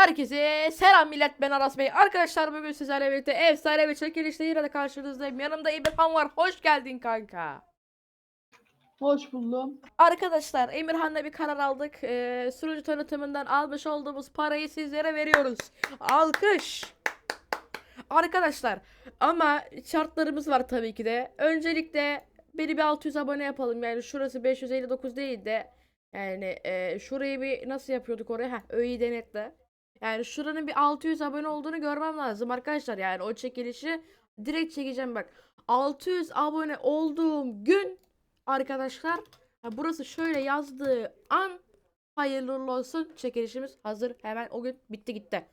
Herkese selam millet ben Aras Bey. Arkadaşlar bugün sizlerle birlikte efsane bir çekilişle yine de karşınızdayım. Yanımda İbrahim var. Hoş geldin kanka. Hoş buldum. Arkadaşlar Emirhan'la bir karar aldık. Ee, sunucu tanıtımından almış olduğumuz parayı sizlere veriyoruz. Alkış. Arkadaşlar ama şartlarımız var tabii ki de. Öncelikle beni bir 600 abone yapalım. Yani şurası 559 değil de yani e, şurayı bir nasıl yapıyorduk oraya? Heh, öğeyi denetle. Yani şuranın bir 600 abone olduğunu görmem lazım arkadaşlar. Yani o çekilişi direkt çekeceğim bak. 600 abone olduğum gün arkadaşlar burası şöyle yazdığı an hayırlı olsun çekilişimiz hazır hemen o gün bitti gitti.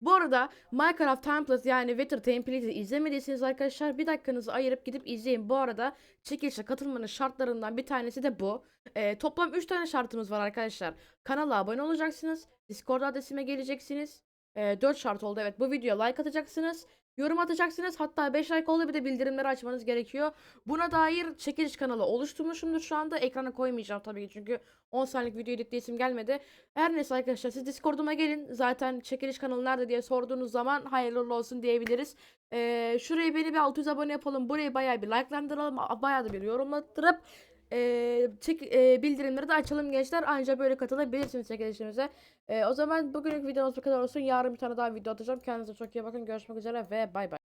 Bu arada Minecraft Templates yani Wither Template'i izlemediyseniz arkadaşlar bir dakikanızı ayırıp gidip izleyin. Bu arada çekilişe katılmanın şartlarından bir tanesi de bu. Ee, toplam 3 tane şartımız var arkadaşlar. Kanala abone olacaksınız. Discord adresime geleceksiniz. 4 şart oldu evet. Bu videoya like atacaksınız. Yorum atacaksınız. Hatta 5 like oldu bir de bildirimleri açmanız gerekiyor. Buna dair çekiliş kanalı oluşturmuşumdur şu anda. Ekrana koymayacağım tabii ki çünkü 10 saniyelik video editleyesim gelmedi. Her neyse arkadaşlar siz Discord'uma gelin. Zaten çekiliş kanalı nerede diye sorduğunuz zaman hayırlı olsun diyebiliriz. Ee, şurayı beni bir 600 abone yapalım. Burayı bayağı bir likelandıralım. Bayağı da bir yorumlattırıp ee, çek, ee, bildirimleri de açalım gençler. Ancak böyle katılabilirsiniz çekilişimize. Ee, o zaman bugünlük videomuz bu kadar olsun. Yarın bir tane daha video atacağım. Kendinize çok iyi bakın. Görüşmek üzere ve bay bay.